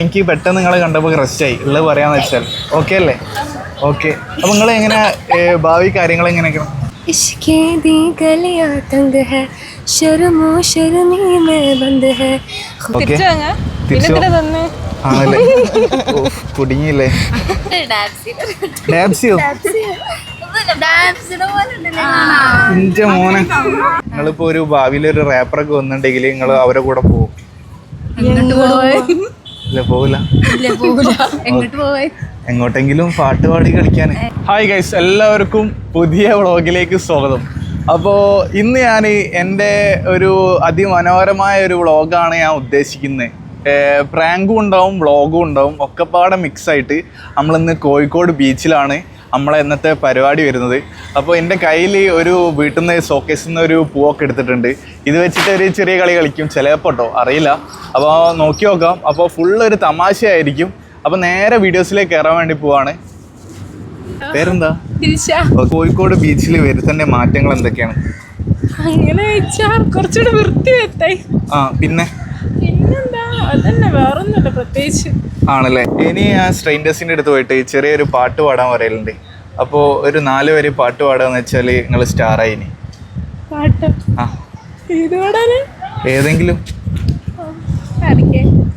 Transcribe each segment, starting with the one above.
എനിക്ക് പെട്ടെന്ന് നിങ്ങളെ കണ്ടപ്പോൾ റെസ്റ്റായി ഉള്ളത് പറയാന്ന് വെച്ചാൽ ഓക്കെ അല്ലേ ഓക്കെ അപ്പോൾ നിങ്ങൾ എങ്ങനെ ഏ, ഭാവി കാര്യങ്ങൾ എങ്ങനെയൊക്കെയാണ് इश्के दी गलियां तंग है शर्मो शर्मी में बंद है ഓക്കെ തിരിച്ചു വാങ്ങാ തിരിച്ചു പിന്നെ തന്നെ ആണല്ലേ ഓ, കുടുങ്ങിയില്ലേ ഡാബ്സിയോ ഇന്റെ മോനെ നിങ്ങളിപ്പോ ഒരു ഭാവിയിൽ ഒരു റാപ്പറൊക്കെ വന്നിട്ടുണ്ടെങ്കിൽ നിങ്ങൾ അവരെ കൂടെ പോകും ഇല്ല എങ്ങോട്ട് പോവാ എങ്ങോട്ടെങ്കിലും പാട്ട് പാടി കളിക്കാൻ ഹായ് ഗൈസ് എല്ലാവർക്കും പുതിയ വ്ളോഗിലേക്ക് സ്വാഗതം. അപ്പോൾ ഇന്ന് ഞാൻ എന്റെ ഒരു അതിമനോഹരമായ ഒരു വ്ളോഗാണ് ഞാൻ ഉദ്ദേശിക്കുന്നത് പ്രാങ്കും ഉണ്ടാവും വ്ളോഗും ഉണ്ടാവും ഒക്കെപ്പാടെ മിക്സ് ആയിട്ട് നമ്മളിന്ന് കോഴിക്കോട് ബീച്ചിലാണ് നമ്മളെ ഇന്നത്തെ പരിപാടി വരുന്നത്. അപ്പോൾ എന്റെ കയ്യിൽ ഒരു വീട്ടിൽ നിന്ന് ഷോക്കേസിൽ നിന്ന് ഒരു പൂവൊക്കെ എടുത്തിട്ടുണ്ട്. ഇത് വെച്ചിട്ട് ഒരു ചെറിയ കളി കളിക്കും. ചിലപ്പോട്ടോ അറിയില്ല. അപ്പോൾ നോക്കി നോക്കാം. അപ്പോൾ ഫുൾ ഒരു തമാശയായിരിക്കും. അപ്പോൾ നേരെ വീഡിയോസിലേക്ക് കയറാൻ വേണ്ടി പോവാണ്. പേരെന്താ? കോഴിക്കോട് ബീച്ചിൽ വരുത്തേണ്ട മാറ്റങ്ങൾ എന്തൊക്കെയാണ്? അങ്ങനെ വെച്ചാൽ കുറച്ചുകൂടെ വൃത്തി വെത്തായി ആ പിന്നെ? പിന്നെന്താ? അതന്നെ വേറൊന്നുമില്ല. പ്രത്യേകിച്ച് ആണല്ലേ? ഇനി ഞാൻ ടെസ്റ്റിന്റെ അടുത്ത് പോയിട്ട് ചെറിയൊരു പാട്ട് പാടാൻ പറയലുണ്ട്. അപ്പോൾ ഒരു നാല് വരി പാട്ട് പാടാന്ന് വെച്ചാൽ നിങ്ങൾ സ്റ്റാറായി ഇനി പാട്ട്? ആ. ഏതെങ്കിലും?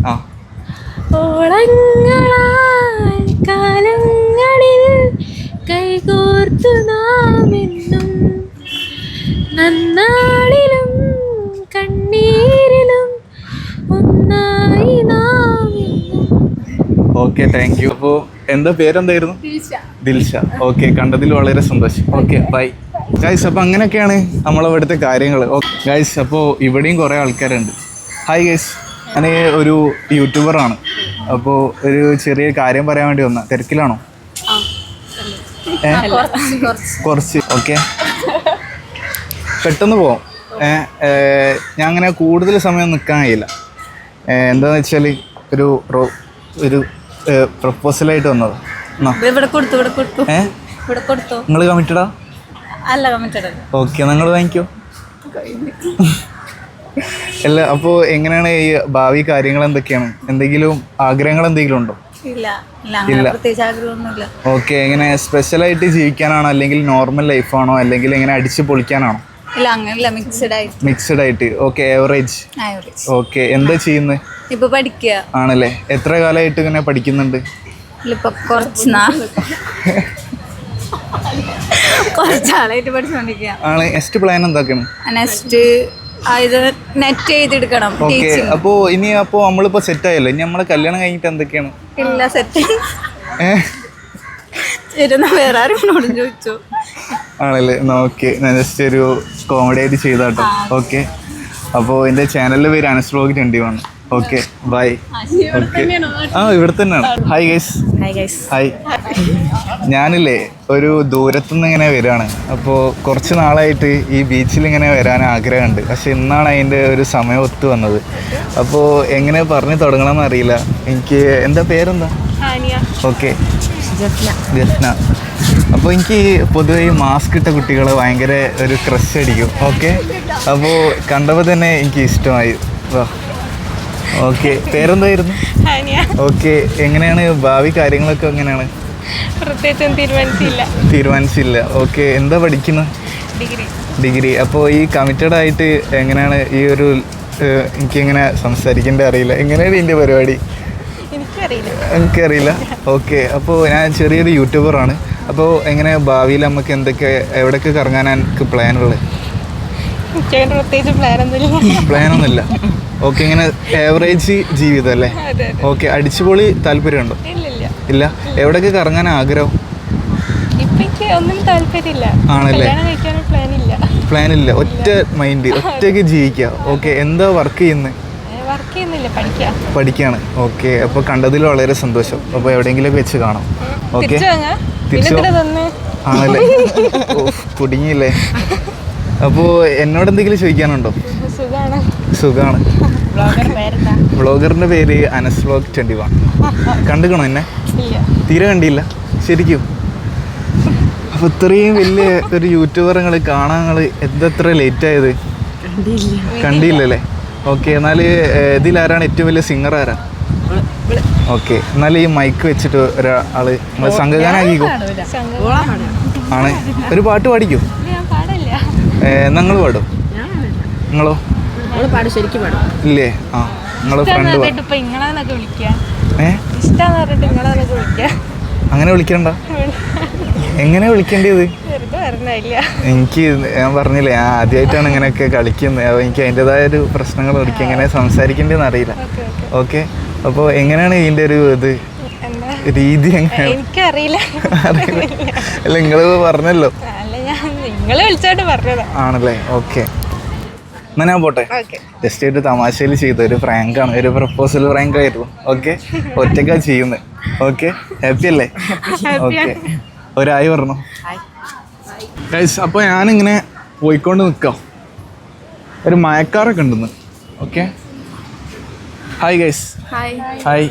ആ. ഓളങ്ങളാൽ കാലങ്ങളിൽ കൈകോർത്തു നാം എന്നും നന്നാളിലും കണ്ണീരിലും ഒന്നായി നാം എന്നും ഓക്കെ താങ്ക് യു അപ്പോൾ എന്താ പേരെന്തായിരുന്നു? ദിൽഷ. ഓക്കെ കണ്ടതിൽ വളരെ സന്തോഷം. ഓക്കെ ബൈ ഗൈസ് അപ്പോൾ അങ്ങനെയൊക്കെയാണ് നമ്മളവിടുത്തെ കാര്യങ്ങൾ. ഗൈസ് അപ്പോൾ ഇവിടെയും കുറേ ആൾക്കാരുണ്ട്. ഹായ് ഗൈസ് ഞാൻ ഒരു യൂട്യൂബറാണ് അപ്പോൾ ഒരു ചെറിയ കാര്യം പറയാൻ വേണ്ടി വന്ന. തിരക്കിലാണോ? കുറച്ച് ഓക്കെ പെട്ടെന്ന് പോവാം. ഞാൻ അങ്ങനെ കൂടുതൽ സമയം നിൽക്കാൻ കഴിയില്ല. എന്താണെന്ന് വെച്ചാൽ ഒരു ഒരു പ്രപ്പോസലായിട്ട് വന്നത്. ഇവിടെ കൊടുത്തു ഇവിടെ കൊടുത്തു. ഏ? ഇവിടെ കൊടുത്തു. നിങ്ങൾ കമ്മിറ്റഡാ അല്ല കമ്മിറ്റഡ് ഓക്കെ നിങ്ങൾ വാങ്ങിക്കോ. അല്ല അപ്പോൾ എങ്ങനെയാണ് ഈ ഭാവി കാര്യങ്ങൾ എന്തൊക്കെയാണ്? എന്തെങ്കിലും ആഗ്രഹങ്ങൾ എന്തെങ്കിലും ഉണ്ടോ? ഇല്ല ഇല്ല ഇല്ല. പ്രത്യേകിച്ച് ആഗ്രഹമൊന്നുമില്ല. ഓക്കെ എങ്ങനെ സ്പെഷ്യലായിട്ട് ജീവിക്കാനാണോ അല്ലെങ്കിൽ നോർമൽ ലൈഫാണോ അല്ലെങ്കിൽ എങ്ങനെ അടിച്ച് പൊളിക്കാനാണോ? ഇല്ല മിക്സഡ് ആയിട്ട്. മിക്സഡ് ആയിട്ട്. ഓക്കെ ആവറേജ് ആവറേജ് ഓക്കെ എന്താ ചെയ്യുന്നത് ഇപ്പൊ പഠിക്കുക ആണല്ലേ? എത്ര കാലമായിട്ട് ഇങ്ങനെ പഠിക്കുന്നുണ്ട്? ഇപ്പൊ കുറച്ച് നാൾ കുറച്ചാളായിട്ട് പഠിച്ചുകൊണ്ടിരിക്കുക ആണ് നെക്സ്റ്റ് പ്ലാൻ എന്തൊക്കെയാണ് നെക്സ്റ്റ് ഇത് നെറ്റ് ചെയ്തെടുക്കണം ഓക്കെ അപ്പോ ഇനി അപ്പോ നമ്മളിപ്പോ സെറ്റ് ആയല്ലോ. ഇനി നമ്മളെ കല്യാണം കഴിഞ്ഞിട്ട് എന്തൊക്കെയാണ്? ഇല്ല സെറ്റ് ഇരുന്ന വേറെ ആരോടും ചോദിച്ചു. ആണല്ലേ? എന്നാ ഓക്കെ ഞാൻ ജസ്റ്റ് ഒരു കോമഡി ആയിട്ട് ചെയ്താട്ടോ. ഓക്കെ അപ്പോൾ എന്റെ ചാനലിന്റെ പേര് Anas vlog twenty one okay bye okay ആ ഇവിടെ തന്നെയാണ്. ഹായ് ഗൈസ് ഹായ് ഞാനില്ലേ ഒരു ദൂരത്തുനിന്ന് ഇങ്ങനെ വരികയാണ്. അപ്പോൾ കുറച്ച് നാളായിട്ട് ഈ ബീച്ചിൽ ഇങ്ങനെ വരാൻ ആഗ്രഹമുണ്ട്. പക്ഷെ ഇന്നാണ് അതിന്റെ ഒരു സമയം ഒത്തു വന്നത്. അപ്പോൾ എങ്ങനെ പറഞ്ഞു തുടങ്ങണമെന്ന് അറിയില്ല. എനിക്ക് എന്താ പേരെന്താ? ഓക്കെ ജസ്ന അപ്പോൾ എനിക്ക് പൊതുവെ ഈ മാസ്ക് ഇട്ട കുട്ടികൾ ഭയങ്കര ഒരു ക്രഷ് അടിക്കും. ഓക്കെ അപ്പോൾ കണ്ടപ്പോൾ തന്നെ എനിക്ക് ഇഷ്ടമായി. ഓക്കെ പേരെന്തായിരുന്നു? ഓക്കെ എങ്ങനെയാണ്? ഭാവി കാര്യങ്ങളൊക്കെ എങ്ങനെയാണ്? പ്രത്യേകിച്ചും തീരുമാനിച്ചില്ല. തീരുമാനിച്ചില്ല. ഓക്കെ എന്താ പഠിക്കുന്നത് ഡിഗ്രി ഡിഗ്രി അപ്പോൾ ഈ കമ്മിറ്റഡ് ആയിട്ട് എങ്ങനെയാണ് ഈ ഒരു എനിക്ക് എങ്ങനെ സംസാരിക്കേണ്ട അറിയില്ല. എങ്ങനെയാണ് ഇതിന്റെ പരിപാടി? എനിക്കറിയില്ല. ഓക്കെ അപ്പോൾ ഞാൻ ചെറിയൊരു യൂട്യൂബറാണ് അപ്പോൾ എങ്ങനെ ഭാവിയിൽ നമുക്ക് എന്തൊക്കെ എവിടെയൊക്കെ കറങ്ങാൻ എനിക്ക് പ്ലാനുള്ളത് എനിക്കങ്ങനെ പ്രത്യേകിച്ച് പ്ലാൻ ഒന്നുമില്ല. ഓക്കെ ഇങ്ങനെ ഏവറേജ് ജീവിതം അല്ലേ? ഓക്കെ അടിച്ചുപൊളി താല്പര്യമുണ്ടോ? ഇല്ല എവിടെയൊക്കെ കറങ്ങാൻ ആഗ്രഹം? ആണല്ലേ? പ്ലാൻ ഇല്ല. ഒറ്റ മൈൻഡ് ഒറ്റയ്ക്ക് ജീവിക്കുക. ഓക്കെ എന്താ വർക്ക് ചെയ്യുന്നത് പഠിക്കുകയാണ് ഓക്കെ. അപ്പോൾ കണ്ടതിൽ വളരെ സന്തോഷം. അപ്പോൾ എവിടെയെങ്കിലും വെച്ച് കാണാം. ഓക്കെ. തിരിച്ചു ആണല്ലേ? കുടുങ്ങിയില്ലേ? അപ്പോൾ എന്നോട് എന്തെങ്കിലും ചോദിക്കാനുണ്ടോ? സുഖാണ്. ബ്ലോഗറിന്റെ പേര് അനസ് ബ്ലോഗ് ട്വന്റി വൺ. കണ്ടുക്കണോ എന്നെ? ഇല്ല. തീരെ കണ്ടില്ല. ശരിക്കും. അപ്പൊ ഇത്രയും വലിയ ഒരു യൂട്യൂബർ നിങ്ങൾ കാണാൻ നിങ്ങൾ എന്തത്ര ലേറ്റ് ആയത് കണ്ടില്ലല്ലേ? ഓക്കെ എന്നാൽ ഇതിലാരാണ് ഏറ്റവും വലിയ സിംഗർ ആരാ? ഓക്കെ എന്നാൽ ഈ മൈക്ക് വെച്ചിട്ട് ഒരാൾ സംഘഗാനാക്കിക്കോ ആണ്. ഒരു പാട്ട് പാടിക്കോ? നിങ്ങൾ പാടും? നിങ്ങളോ? ഇല്ലേ? ആ നിങ്ങളെ ഫ്രണ്ട് അങ്ങനെ വിളിക്കണ്ട. എങ്ങനെ വിളിക്കേണ്ടത്? എനിക്ക് ഞാൻ പറഞ്ഞില്ലേ ഞാൻ ആദ്യമായിട്ടാണ് ഇങ്ങനെയൊക്കെ കളിക്കുന്നത് അപ്പോൾ എനിക്ക് അതിന്റെതായ ഒരു പ്രശ്നങ്ങൾ എനിക്ക് എങ്ങനെ സംസാരിക്കേണ്ടതെന്ന് അറിയില്ല. ഓക്കെ അപ്പോൾ എങ്ങനെയാണ് ഇതിന്റെ ഒരു ഇത്? രീതി എനിക്കറിയില്ല. അറിയില്ല. അല്ല നിങ്ങൾ പറഞ്ഞല്ലോ. അല്ല ഞാൻ നിങ്ങൾ വിളിച്ചോട്ട് പറഞ്ഞതാ. ആണല്ലേ? ഓക്കെ. എന്നാ ഞാൻ പോട്ടെ. ഓക്കെ. ജസ്റ്റ് ഒരു തമാശയിൽ ചെയ്ത ഒരു ആണ് ഒരു പ്രപ്പോസൽ പ്രാങ്ക് ആയിരുന്നു. ഓക്കെ? ഒറ്റക്കാ ചെയ്യുന്നത് ഓക്കെ? ഹാപ്പി അല്ലേ? ഓക്കെ. ഒരായി പറഞ്ഞു ഗൈസ് അപ്പോൾ ഞാനിങ്ങനെ പോയിക്കൊണ്ട് നിൽക്കാം ഒരു മയക്കാറൊക്കെ ഉണ്ടെന്ന്. ഓക്കെ ഹായ് ഗൈസ് ഹായ്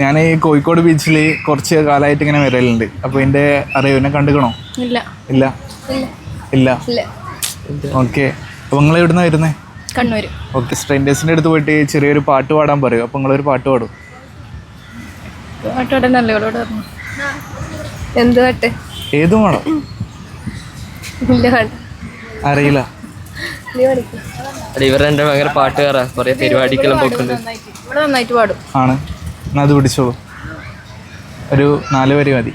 ഞാൻ ഈ കോഴിക്കോട് ബീച്ചിൽ കുറച്ച് കാലമായിട്ട് ഇങ്ങനെ വരലുണ്ട്. അപ്പോൾ എന്റെ അറിയോ എന്നെ കണ്ടുക്കണോ? ഇല്ല. ഇല്ല? ഇല്ല. ഓക്കെ അപ്പോൾ നിങ്ങൾ എവിടുന്ന വരുന്നത് കണ്ണൂര്. ഓക്കെ സ്ട്രെയിൻഡേഴ്സിന്റെ അടുത്ത് പോയിട്ട് ചെറിയൊരു പാട്ട് പാടാൻ പറയും. അപ്പോൾ നിങ്ങളൊരു പാട്ട് പാടും. പാട്ട് പാടാൻ പറഞ്ഞു. എന്ത് പാട്ട്? ഏതും വേണം അറിയില്ല. ഇവർ എന്റെ ഭയങ്കര പാട്ടുകാരാ. കുറേ പരിപാടിക്കെല്ലാം പോക്കുണ്ട്. നന്നായിട്ട് പാടും. ആണ്. എന്നാ അത് പിടിച്ചോളൂ. ഒരു നാല് വരി മതി.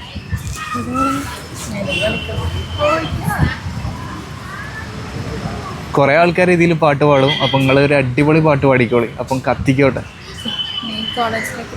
കുറേ ആൾക്കാർ ഇതിൽ പാട്ട് പാടും. അപ്പം നിങ്ങൾ ഒരു അടിപൊളി പാട്ട് പാടിക്കോളി. അപ്പം കത്തിക്കോട്ടെ. നീ കോളേജിലേക്ക്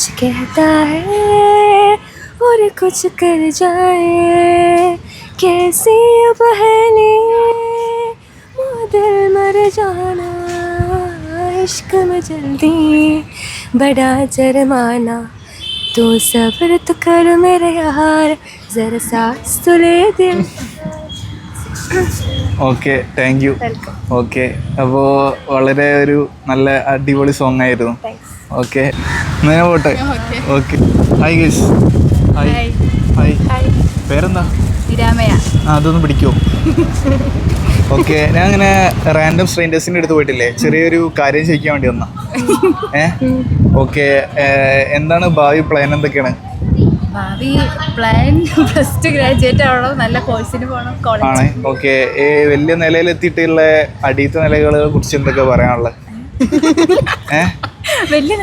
कुछ कहता है और कुछ कर जाए कैसी ये पहली दिल मर जाना इश्क में जल्दी बड़ा जरमाना तू सब्र तो कर मेरे यार जरा सांस तो ले दिल ഓക്കെ താങ്ക് യു ഓക്കെ അപ്പോൾ വളരെ ഒരു നല്ല അടിപൊളി സോങ് ആയിരുന്നു ഓക്കെ എന്നാ ഞാൻ പോട്ടെ. Okay. Hi guys hi hi പേരെന്താ? അതൊന്ന് പിടിക്കോ. ഓക്കെ. ഞാൻ അങ്ങനെ റാൻഡം സ്ട്രെയിൻഡേഴ്സിന്റെ അടുത്ത് പോയിട്ടില്ലേ? ചെറിയൊരു കാര്യം ചോദിക്കാൻ വേണ്ടി വന്നാ. ഏ? ഓക്കെ. എന്താണ് ഭാവി പ്ലാൻ എന്തൊക്കെയാണ്? ഭാവി പ്ലാൻ ഫസ്റ്റ് ടു ഗ്രാജുവേറ്റ് ആവണം. നല്ല കോഴ്സിന് പോകണം ആണ്. ഓക്കെ. വലിയ നിലയിലെത്തിയിട്ടുള്ള അടിയത്തെ നിലകളെ കുറിച്ച് എന്തൊക്കെ പറയാനുള്ളത്? ഏ? വലിയ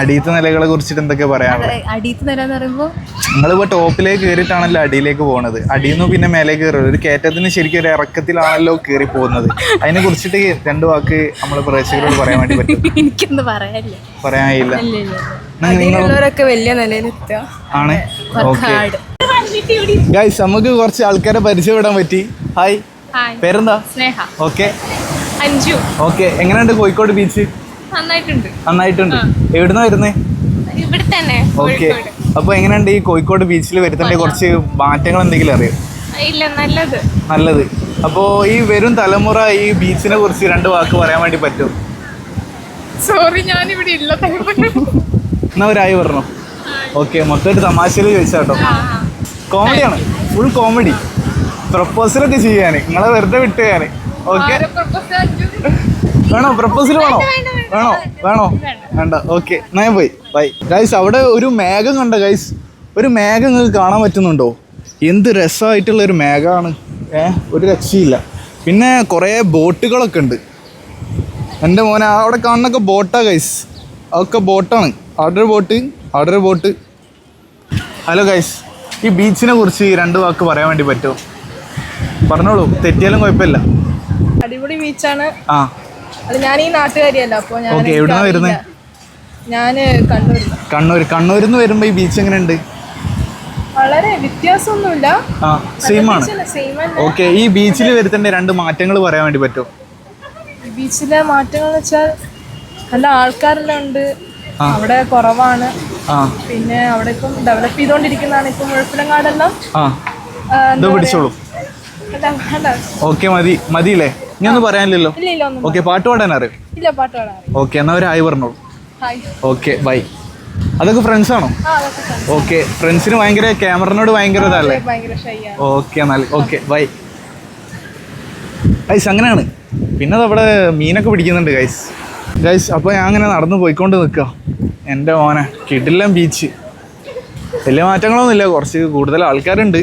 അടിയത്തെ നിലകളെ കുറിച്ചിട്ട് എന്തൊക്കെ പറയാം അടിയത്ത് നില എന്ന് പറയുമ്പോൾ നിങ്ങളിപ്പോ ടോപ്പിലേക്ക് കയറിയിട്ടാണല്ലോ അടിയിലേക്ക് പോണത്. അടിയിൽ നിന്ന് പിന്നെ മേലേക്ക് കയറുന്നത് ഒരു കയറ്റത്തിന് ശരിക്കും ഒരു ഇറക്കത്തിലാണല്ലോ കയറി പോകുന്നത്. അതിനെ കുറിച്ചിട്ട് രണ്ട് വാക്ക് നമ്മൾ പ്രേക്ഷകരോട് പറയാൻ വേണ്ടി പറ്റും. എനിക്കൊന്നും പറയാനില്ല. പറയാനില്ല. വലിയ നിലയിലെത്തുക. ആണ്. ഓക്കെ. ഹാർഡ് ഗൈസ് നമുക്ക് കുറച്ച് ആൾക്കാരെ പരിചയപ്പെടാൻ പറ്റി. ഹായ് ഹായ് പേരെന്താ? സ്നേഹ. ഓക്കെ അഞ്ജു. ഓക്കെ എങ്ങനെയുണ്ട് കോഴിക്കോട് ബീച്ച് നന്നായിട്ടുണ്ട്. എവിടുന്ന വരുന്നേ? ഇവിടെ ഓക്കെ. അപ്പൊ എങ്ങനെയുണ്ട് ഈ കോഴിക്കോട് ബീച്ചിൽ വരുത്തേണ്ട കുറച്ച് മാറ്റങ്ങൾ എന്തെങ്കിലും അറിയോ? ഇല്ല നല്ലത്. നല്ലത്. അപ്പോൾ ഈ വരും തലമുറ ഈ ബീച്ചിനെ കുറിച്ച് രണ്ട് വാക്ക് പറയാൻ വേണ്ടി പറ്റും സോറി ഞാനിവിടെ ഇല്ല. എന്നാ ഒരായി പറഞ്ഞു ഓക്കെ മൊത്തമായിട്ട് തമാശയിൽ ചോദിച്ചാട്ടോ കോമഡിയാണ് ഫുൾ കോമഡി പ്രപ്പോസലൊക്കെ ചെയ്യാൻ നിങ്ങളെ വെറുതെ വിട്ട് ഞാൻ ഓക്കെ വേണോ? പ്രപ്പോസൽ വേണോ? വേണോ? വേണോ? വേണ്ട. ഓക്കെ നയം ഞാൻ പോയി. ബൈ ഗൈസ് അവിടെ ഒരു മേഘം കണ്ട ഗൈസ് ഒരു മേഘം നിങ്ങൾക്ക് കാണാൻ പറ്റുന്നുണ്ടോ? എന്ത് രസമായിട്ടുള്ള ഒരു മേഘമാണ് ഏ ഒരു രക്ഷയില്ല. പിന്നെ കുറേ ബോട്ടുകളൊക്കെ ഉണ്ട്. എന്റെ മോനെ അവിടെ കാണുന്നൊക്കെ ബോട്ടാ ഗൈസ് അതൊക്കെ ബോട്ടാണ്. അവിടെ ഒരു ബോട്ട് അവിടെ ഒരു ബോട്ട്. ഹലോ ഗൈസ് ഈ ബീച്ചിനെ കുറിച്ച് രണ്ട് വാക്ക് പറയാൻ വേണ്ടി പറ്റുമോ? പറഞ്ഞോളൂ. തെറ്റിയാലും കുഴപ്പമില്ല. അടിപൊളി ബീച്ചാണ് ആ. അത് ഞാൻ ഈ നാട്ടുകാരിയല്ല അപ്പോൾ ഞാൻ ഓക്കെ എവിടുന്നാ വരുന്നത് ഞാൻ കണ്ണൂർ കണ്ണൂർ കണ്ണൂരിൽ നിന്ന്. വരുമ്പോൾ ഈ ബീച്ച് എങ്ങനെ ഉണ്ട് വളരെ വ്യത്യാസമൊന്നുമില്ല. ആ സെയിം ആണ്. ഓക്കെ ഈ ബീച്ചിൽ വരുത്തേണ്ട രണ്ട് മാറ്റങ്ങൾ പറയാൻ വേണ്ടി പറ്റുമോ? ബീച്ചിലെ മാറ്റങ്ങൾ എന്ന് വെച്ചാൽ നല്ല ആൾക്കാരെല്ലാം ഉണ്ട്. അവിടെ കുറവാണ്. പിന്നെ അവിടെ ഇപ്പം ഡെവലപ്പ് ചെയ്തോണ്ടിരിക്കുന്നതാണ് ഇപ്പം മുഴപ്പിലങ്ങാടെല്ലാം പിടിച്ചോളൂ. ഓക്കെ മതി മതിയില്ലേ? ഇനി ഒന്നും പറയാനില്ലല്ലോ. ഓക്കെ പാട്ട് പാടാൻ അറിയും? ഓക്കെ എന്നാ ഒരു ഹായ് പറഞ്ഞോളൂ. ഓക്കെ ബൈ അതൊക്കെ ഫ്രണ്ട്സ് ആണോ. ഓക്കെ ഫ്രണ്ട്സിന് ഭയങ്കര ക്യാമറനോട് ഭയങ്കര ഇതല്ലേ? ഓക്കെ എന്നാൽ ഓക്കെ ബൈ ഗൈസ് അങ്ങനെയാണ്. പിന്നെ അവിടെ മീനൊക്കെ പിടിക്കുന്നുണ്ട് ഗൈസ് ഗൈസ് അപ്പോൾ ഞാൻ അങ്ങനെ നടന്നു പോയിക്കൊണ്ട് നിൽക്കുക എന്റെ മോനെ കിടിലം ബീച്ച് വലിയ മാറ്റങ്ങളൊന്നുമില്ല കുറച്ച് കൂടുതൽ ആൾക്കാരുണ്ട്.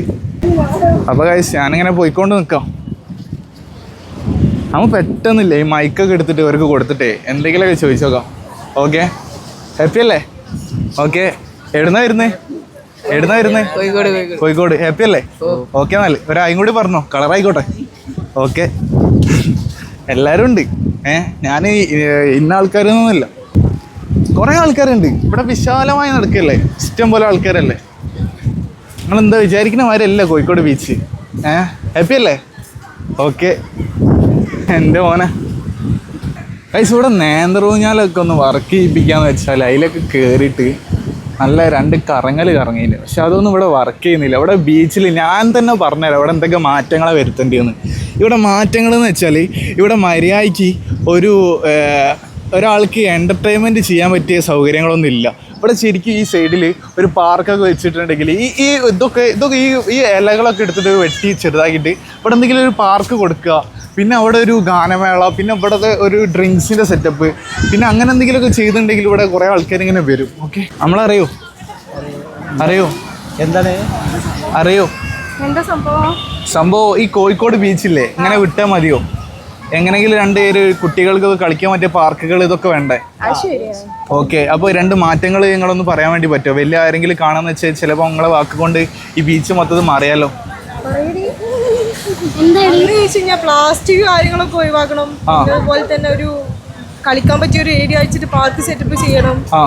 അപ്പോൾ ഗൈസ് ഞാനിങ്ങനെ പോയിക്കൊണ്ട് നിൽക്കാം നമ്മൾ പെട്ടെന്നില്ലേ ഈ മൈക്കൊക്കെ എടുത്തിട്ട് ഇവർക്ക് കൊടുത്തിട്ടേ? എന്തെങ്കിലുമൊക്കെ ചോദിച്ചു നോക്കാം. ഓക്കെ ഹാപ്പി അല്ലേ? ഓക്കെ എവിടുന്ന വരുന്നേ? എവിടുന്ന വരുന്നേ? കോഴിക്കോട് കോഴിക്കോട്. ഹാപ്പി അല്ലേ? ഓക്കെ എന്നാൽ ഒരായും കൂടി പറഞ്ഞോ. കളറായിക്കോട്ടെ ഓക്കെ എല്ലാവരും ഉണ്ട്. ഏ ഞാൻ ഇന്ന ആൾക്കാരൊന്നുമില്ല. കുറേ ആൾക്കാരുണ്ട്. ഇവിടെ വിശാലമായി നടക്കല്ലേ? ഇഷ്ടം പോലെ ആൾക്കാരല്ലേ? നിങ്ങൾ എന്താ വിചാരിക്കുന്ന മാതിരല്ല കോഴിക്കോട് ബീച്ച് ഏ? ഹാപ്പി അല്ലേ? ഓക്കെ എന്റെ മോനെ. കൈസ് ഇവിടെ നേന്ത്രൂഞ്ഞാലൊക്കെ ഒന്ന് വർക്ക് ചെയ്യിപ്പിക്കാന്ന് വെച്ചാൽ അതിലൊക്കെ കയറിയിട്ട് നല്ല രണ്ട് കറങ്ങൽ കറങ്ങിയില്ല പക്ഷെ അതൊന്നും ഇവിടെ വർക്ക് ചെയ്യുന്നില്ല. ഇവിടെ ബീച്ചിൽ ഞാൻ തന്നെ പറഞ്ഞുതരാം. ഇവിടെ എന്തൊക്കെ മാറ്റങ്ങളാണ് വരുത്തേണ്ടതെന്ന് ഇവിടെ മാറ്റങ്ങൾ എന്ന് വെച്ചാൽ ഇവിടെ മര്യാദയ്ക്ക് ഒരു ഒരാൾക്ക് എന്റർടൈൻമെന്റ് ചെയ്യാൻ പറ്റിയ സൗകര്യങ്ങളൊന്നും ഇല്ല ഇവിടെ ശരിക്കും ഈ സൈഡിൽ ഒരു പാർക്കൊക്കെ വെച്ചിട്ടുണ്ടെങ്കിൽ ഈ ഈ ഇതൊക്കെ ഇതൊക്കെ ഈ ഈ ഇലകളൊക്കെ എടുത്തിട്ട് വെട്ടി ചെറുതാക്കിയിട്ട് ഇവിടെ എന്തെങ്കിലും ഒരു പാർക്ക് കൊടുക്കുക. പിന്നെ അവിടെ ഒരു ഗാനമേള പിന്നെ ഇവിടുത്തെ ഒരു ഡ്രിങ്ക്സിന്റെ സെറ്റപ്പ് പിന്നെ അങ്ങനെ എന്തെങ്കിലുമൊക്കെ ചെയ്തിട്ടുണ്ടെങ്കിൽ ഇവിടെ കുറേ ആൾക്കാർ ഇങ്ങനെ വരും. ഓക്കെ നമ്മളറിയോ? അറിയോ? എന്താണ്? അറിയോ? എന്താ സംഭവം? സംഭവം ഈ കോഴിക്കോട് ബീച്ചില്ലേ ഇങ്ങനെ വിട്ടാൽ മതിയോ? എങ്ങനെയെങ്കിലും രണ്ട് പേര് കുട്ടികൾക്കൊക്കെ കളിക്കാൻ പറ്റിയ പാർക്കുകൾ ഇതൊക്കെ വേണ്ടേ? ഓക്കെ അപ്പൊ രണ്ട് മാറ്റങ്ങൾ നിങ്ങളൊന്ന് പറയാൻ വേണ്ടി പറ്റുമോ? വലിയ ആരെങ്കിലും കാണാന്ന് വെച്ചാൽ ചിലപ്പോൾ നിങ്ങളെ വാക്കുകൊണ്ട് ഈ ബീച്ച് മൊത്തത്തിൽ മാറിയാലോ? പ്ലാസ്റ്റിക് കാര്യങ്ങളൊക്കെ ഒഴിവാക്കണം. അതുപോലെ തന്നെ ഒരു കളിക്കാൻ പറ്റിയ ഒരു ഏരിയ വെച്ചിട്ട് പാർക്ക് സെറ്റപ്പ് ചെയ്യണം. ആ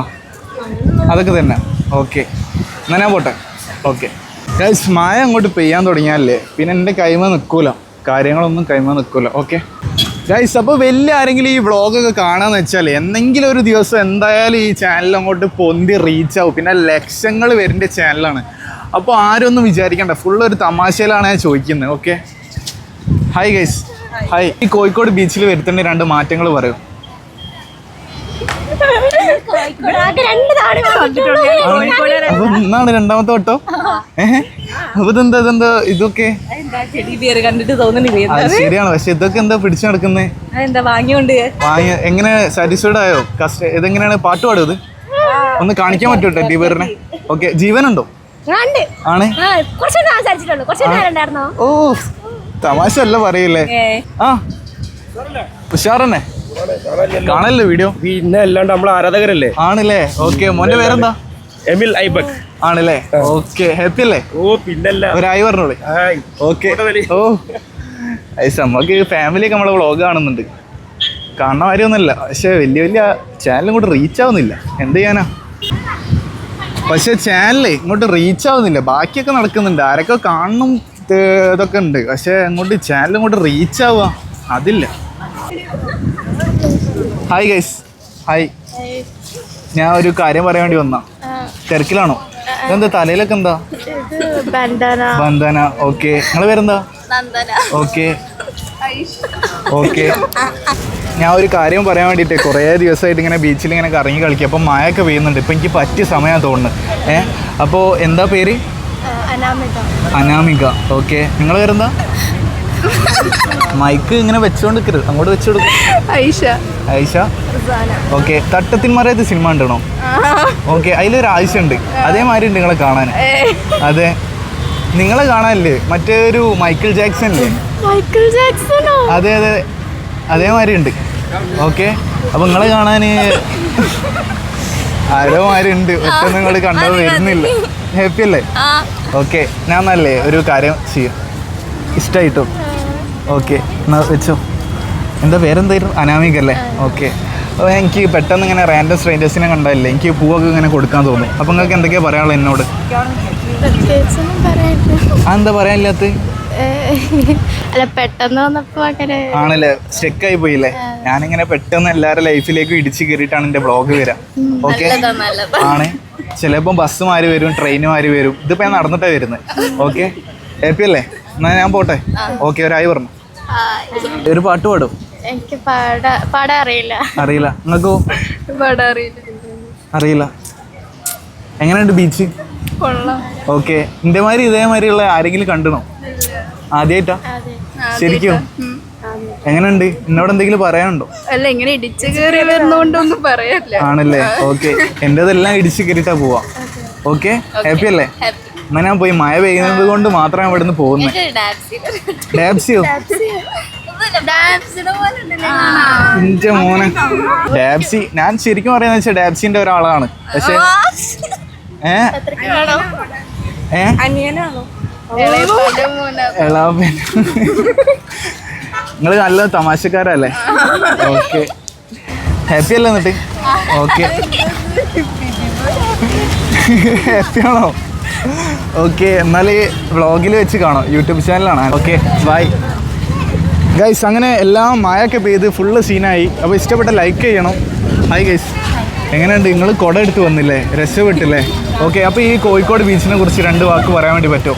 അതൊക്കെ തന്നെ. ഓക്കെ എന്നാ ഞാൻ പോട്ടെ. ഓക്കെ. മായ അങ്ങോട്ട് പെയ്യാൻ തുടങ്ങിയാലേ പിന്നെ എന്റെ കൈമ നിൽക്കൂല കാര്യങ്ങളൊന്നും കൈമ നിൽക്കൂല ഓക്കെ. ഗൈസ് അപ്പോൾ വലിയ ആരെങ്കിലും ഈ വ്ളോഗൊക്കെ കാണാന്ന് വെച്ചാൽ എന്തെങ്കിലും ഒരു ദിവസം എന്തായാലും ഈ ചാനൽ അങ്ങോട്ട് പൊന്തി റീച്ച് ആവും. പിന്നെ ലക്ഷങ്ങൾ വരുന്ന ചാനലാണ് അപ്പോൾ ആരും ഒന്നും വിചാരിക്കണ്ട. ഫുൾ ഒരു തമാശയിലാണ് ഞാൻ ചോദിക്കുന്നത് ഓക്കെ ഹായ് ഗൈസ് ഹായ് ഈ കോഴിക്കോട് ബീച്ചിൽ വരുത്തേണ്ട രണ്ട് മാറ്റങ്ങൾ പറയും. അപ്പൊ ഇന്നാണ് രണ്ടാമത്തെ വട്ടോ? ഏഹ് അപ്പൊ ഇതെന്താ ഇതെന്താ ഇതൊക്കെ? ശരിയാണ്. പക്ഷെ ഇതൊക്കെ എന്താ പിടിച്ചു നടക്കുന്നേ? വാങ്ങി എങ്ങനെ സാറ്റിസ്ഫൈഡ് ആയോ? കസ്റ്റ ഇതെങ്ങനെയാണ് പാട്ട് പാടും ഇത് ഒന്ന് കാണിക്കാൻ പറ്റുമോ ടെഡി ബിയറിനെ ഓക്കെ. ജീവനുണ്ടോ? ഉണ്ട്. ആണ്? ആ കുറച്ച് നേരം സംസാരിച്ചിട്ടുള്ളൂ നേരം ഉണ്ടായിരുന്നോ? ഓ തമാശ അല്ല പറയില്ലേ? ആ. ഉഷാറന്നെ? കാണല്ലേ വീഡിയോ പിന്നെ അല്ലാണ്ട് നമ്മൾ ആരാധകരല്ലേ? ആണല്ലേ? ഓക്കെ മോന്റെ പേരെന്താ? എമിൽ ഐബക്. ആണല്ലേ? ഓക്കെ ഹാപ്പി അല്ലേ? ഓ പിന്നല്ല. ഒരായി പറഞ്ഞോളെ. ഓക്കെ ഓ. ഐസ് നമുക്ക് ഫാമിലിയൊക്കെ നമ്മളെ വ്ളോഗ് കാണുന്നുണ്ട്. കാണുന്ന കാര്യമൊന്നുമല്ല. പക്ഷെ വലിയ വലിയ ചാനലും കൂടെ റീച്ച് ആവുന്നില്ല. എന്ത് ചെയ്യാനാ? പക്ഷെ ചാനലേ ഇങ്ങോട്ട് റീച്ച് ആവുന്നില്ല. ബാക്കിയൊക്കെ നടക്കുന്നുണ്ട്. ആരൊക്കെ കാണണം ഇത് ഇതൊക്കെ ഉണ്ട്. പക്ഷെ അങ്ങോട്ട് ചാനലും കൂടെ റീച്ച് ആവുക അതില്ല. ഹായ് ഗൈസ് ഹായ് ഞാൻ ഒരു കാര്യം പറയാൻ വേണ്ടി വന്ന. തിരക്കിലാണോ? എന്താ തലയിലൊക്കെ എന്താ? ബന്ധാന ഓക്കെ നിങ്ങളെ പേരെന്താ? ഓക്കെ ഓക്കെ ഞാൻ ഒരു കാര്യം പറയാൻ വേണ്ടിയിട്ട് കുറേ ദിവസമായിട്ട് ഇങ്ങനെ ബീച്ചിൽ ഇങ്ങനെ കറങ്ങി കളിക്കുക അപ്പം മഴയൊക്കെ പെയ്യുന്നുണ്ട്. ഇപ്പം എനിക്ക് പറ്റിയ സമയമാണ് തോന്നുന്നത് ഏ? അപ്പോൾ എന്താ പേര്? അനാമിക. അനാമിക. ഓക്കെ നിങ്ങളെ പേരെന്താ? മൈക്ക് ഇങ്ങനെ വെച്ചുകൊണ്ട് നിൽക്കരുത് അങ്ങോട്ട് വെച്ചു കൊടുക്കും ഐഷ? ഐഷ ഓക്കെ തട്ടത്തിൻ മറയത്ത് സിനിമ ഉണ്ടോ ഓക്കെ അതിലൊരു ഉണ്ട് അതേമാതിരി ഉണ്ട് നിങ്ങളെ കാണാൻ. അതെ. നിങ്ങളെ കാണാനില്ലേ? മറ്റേ ഒരു മൈക്കിൾ ജാക്സൺ അല്ലേ മൈക്കിൾ ജാക്സണോ അതെ അതെ. അതേമാതിരി ഉണ്ട്. ഓക്കെ അപ്പൊ നിങ്ങളെ കാണാൻ ആരോമാരുണ്ട് ഒറ്റ നിങ്ങൾ കണ്ടത് വരുന്നില്ല. ഹാപ്പി അല്ലേ? ഓക്കെ ഞാൻ നല്ലേ ഒരു കാര്യം ചെയ്യും. ഇഷ്ടമായിട്ടോ ഓക്കെ എന്നാ വെച്ചോ. എന്താ പേരെന്തായിരുന്നു? അനാമിക അല്ലേ ഓക്കെ അപ്പോൾ എനിക്ക് പെട്ടെന്ന് ഇങ്ങനെ റാൻഡം സ്ട്രേഞ്ചേഴ്സിനെ കണ്ടല്ലേ എനിക്ക് പൂവൊക്കെ ഇങ്ങനെ കൊടുക്കാൻ തോന്നും. അപ്പോൾ നിങ്ങൾക്ക് എന്തൊക്കെയാണ് പറയാനുള്ളത് എന്നോട്? എന്താ പറയാനില്ലാത്ത അല്ല പെട്ടെന്ന് വന്നപ്പോൾ അങ്ങനെ ആണല്ലേ? സ്റ്റെക്ക് ആയി പോയില്ലേ? ഞാനിങ്ങനെ പെട്ടെന്ന് എല്ലാവരുടെ ലൈഫിലേക്ക് ഇടിച്ചു കയറിയിട്ടാണ് എന്റെ ബ്ലോഗ് വരാം. ഓക്കെ ആണ്. ചിലപ്പോൾ ബസ് മാറി വരും ട്രെയിൻ മാറി വരും. ഇതിപ്പോ ഞാൻ നടന്നിട്ടാ വരുന്നത് ഓക്കെ ഹാപ്പി അല്ലേ? എന്നാ ഞാൻ പോട്ടെ. ഓക്കെ ഒരായി പറഞ്ഞു. ഒരു പാട്ട് പാടും. എനിക്ക് പാടാ പാടാ അറിയില്ല. അറിയില്ല. നിങ്ങൾക്ക് പാടാ അറിയില്ല. അറിയില്ല. എങ്ങനെയുണ്ട് ബീച്ച് ഓക്കെ. ഇന്റെ മാതിരി ഇതേമാതിരിയുള്ള ആരെങ്കിലും കണ്ടണോ? ആദ്യമായിട്ടാ ശരിക്കും? എങ്ങനെയുണ്ട്? എന്നോട് എന്തെങ്കിലും പറയാനുണ്ടോ? അല്ല ഇങ്ങനെ ഇടിച്ചു കയറി വരുന്നോണ്ടൊന്നും പറയാനില്ല. ആണല്ലേ? ഓക്കെ. എന്റേതെല്ലാം ഇടിച്ചു കയറിട്ടാ പോവാ. ഓക്കെ? ഹാപ്പി അല്ലേ? ഞാൻ പോയി മഴ പെയ്യുന്നത് കൊണ്ട് മാത്രമാണ് ഇവിടുന്ന് പോകുന്നത്. ഡാബ്സിയോ? ഇന്റെ മോനെ. ഡാബ്സി ഞാൻ ശരിക്കും പറയാന്ന് വെച്ചാൽ ഡാബ്സിന്റെ ഒരാളാണ്. പക്ഷെ ഏ? ഏ? അനിയനാണോ? എളാപ്പൻ നിങ്ങൾ നല്ല തമാശക്കാരല്ലേ? ഓക്കെ. ഹാപ്പി അല്ലേ എന്നിട്ട്? ഓക്കെ. ഹാപ്പി ആണോ? ഓക്കെ എന്നാൽ വ്ളോഗിൽ വെച്ച് കാണാം. യൂട്യൂബ് ചാനലാണ് ഓക്കെ ബൈ ഗൈസ് അങ്ങനെ എല്ലാം മായൊക്കെ പെയ്ത് ഫുള്ള് സീനായി അപ്പോൾ ഇഷ്ടപ്പെട്ട ലൈക്ക് ചെയ്യണം. ഹായ് ഗൈസ് എങ്ങനെയുണ്ട്? നിങ്ങൾ കുട എടുത്ത് വന്നില്ലേ? രക്ഷപ്പെട്ടില്ലേ? ഓക്കെ അപ്പോൾ ഈ കോഴിക്കോട് ബീച്ചിനെ കുറിച്ച് രണ്ട് വാക്ക് പറയാൻ വേണ്ടി പറ്റുമോ?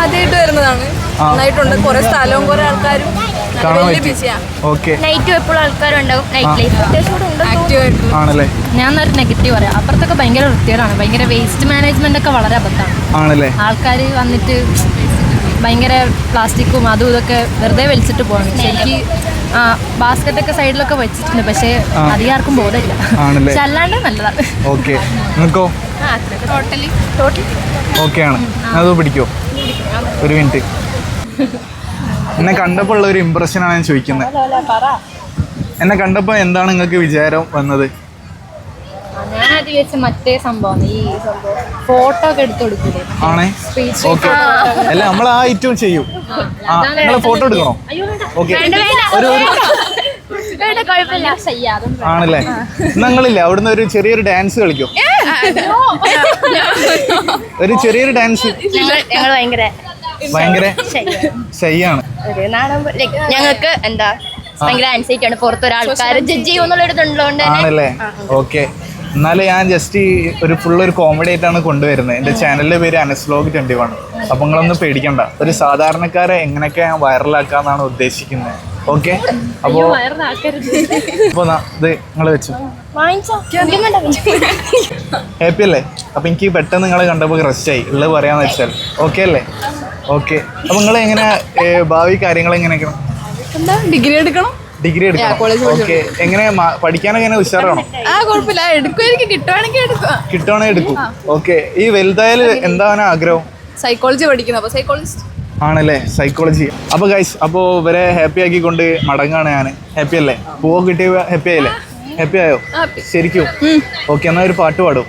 ആദ്യമായിട്ട് വരുന്നതാണ്. നന്നായിട്ടുണ്ട്. കുറേ സ്ഥലവും കുറേ ആൾക്കാരും. കാണാൻ പറ്റി. ഓക്കെ നൈറ്റും എപ്പോഴും ആൾക്കാരുണ്ടാവും നൈറ്റ് ലൈഫ് ആക്റ്റീവായിട്ട് ആണല്ലേ? ഞാൻ ഒരു നെഗറ്റീവ് പറയാം. അപ്പുറത്തൊക്കെ ഭയങ്കര വൃത്തികേടാണ്. ഭയങ്കര വേസ്റ്റ് മാനേജ്മെന്റ് ഒക്കെ വളരെ അബദ്ധമാണ്. ആണല്ലേ? ആൾക്കാർ വന്നിട്ട് ഭയങ്കര പ്ലാസ്റ്റിക്കും അതും ഇതൊക്കെ വെറുതെ വലിച്ചിട്ട് പോകണം ശരിക്ക് ബാസ്ക്കറ്റ് ഒക്കെ സൈഡിലൊക്കെ വെച്ചിട്ടുണ്ട്. പക്ഷേ അധികം ആർക്കും ബോധമില്ല. ആണല്ലേ? പക്ഷെ അല്ലാണ്ട് നല്ലതാണ്. ഓക്കെ നിങ്ങൾക്കോ? ടോട്ടലി ഓക്കെ ആണ്. അത് പിടിക്കോ? ഒരു മിനിറ്റ് എന്നെ കണ്ടപ്പോൾ ഉള്ള ഒരു ഇമ്പ്രഷനാണ് ഞാൻ ചോദിക്കുന്നത്. എന്നെ കണ്ടപ്പോൾ എന്താണ് നിങ്ങൾക്ക് വിചാരം വന്നത്? ഞാൻ അത് വിചാരിച്ച മറ്റേ സംഭവം ഈ ഫോട്ടോ ഒക്കെ എടുത്തു കൊടുക്കൂലേ? ആണേ? ഓക്കെ അല്ല നമ്മൾ ആ ഐറ്റം ചെയ്യും. ആ നിങ്ങൾ ഫോട്ടോ എടുക്കണോ? ഓക്കെ ഒരു ഒരു കുഴപ്പമില്ല. ചെയ്യാതെ ആണല്ലേ? നിങ്ങളില്ല അവിടുന്ന് ഒരു ചെറിയൊരു ഡാൻസ് കളിക്കും. ഒരു ചെറിയൊരു ഡാൻസ് ഭയങ്കര ശയ്യാണ് ഒരു നാടൻ ഞങ്ങൾക്ക് എന്താ ഭയങ്കര ആൻസൈറ്റി ആണ് പുറത്തൊരാൾക്കാർ ജഡ്ജ് ചെയ്യുമെന്നുള്ളൊരു ഇതുള്ളതുകൊണ്ട് തന്നെ. ആണല്ലേ? ഓക്കെ. എന്നാലും ഞാൻ ജസ്റ്റ് ഈ ഒരു ഫുൾ ഒരു കോമഡി ആയിട്ടാണ് കൊണ്ടുവരുന്നത്. എന്റെ ചാനലിന്റെ പേര് അനസ്ലോഗ് ട്വന്റി വൺ അപ്പൊ നിങ്ങളൊന്നും പേടിക്കണ്ട. ഒരു സാധാരണക്കാരെ എങ്ങനെയൊക്കെ ഞാൻ വൈറലാക്കാന്നാണ് ഉദ്ദേശിക്കുന്നത്. ഓക്കെ? അപ്പോ അപ്പൊ ന- ഇത് നിങ്ങൾ വെച്ചു. വാങ്ങിച്ചോ. ഹാപ്പി അല്ലേ? അപ്പൊ എനിക്ക് പെട്ടെന്ന് നിങ്ങളെ കണ്ടപ്പോൾ റെസ്റ്റ് ആയി. ഉള്ളത് പറയാന്ന് വെച്ചാൽ ഓക്കെ അല്ലേ? ഓക്കെ അപ്പൊ നിങ്ങൾ എങ്ങനെ ഭാവി കാര്യങ്ങൾ എങ്ങനെയൊക്കെയാണ് എന്താ ഡിഗ്രി എടുക്കണം. ഡിഗ്രി എടുക്കണം. ഓക്കെ എങ്ങനെ പഠിക്കാനൊക്കെ എങ്ങനെ ഉഷാറാണോ? ആ കുഴപ്പമില്ല. എടുക്കുമായിരിക്കും കിട്ടുവാണെങ്കിൽ എടുക്കുക കിട്ടുവാണെങ്കിൽ എടുക്കും. ഓക്കെ ഈ വലുതായാലും എന്താണ് ആഗ്രഹം? സൈക്കോളജി പഠിക്കുന്നത് അപ്പൊ സൈക്കോളജിസ്റ്റ് ആണല്ലേ? സൈക്കോളജി അപ്പൊ ഗൈസ് അപ്പോ ഇവരെ ഹാപ്പി ആക്കിക്കൊണ്ട് മടങ്ങാണ് ഞാൻ ഹാപ്പി അല്ലേ? പൂവൊക്കെ കിട്ടിയ ഹാപ്പി ആയില്ലേ? ഹാപ്പി ആയോ? ശരിക്കും? ഓക്കെ എന്നാ ഒരു പാട്ട് പാടും.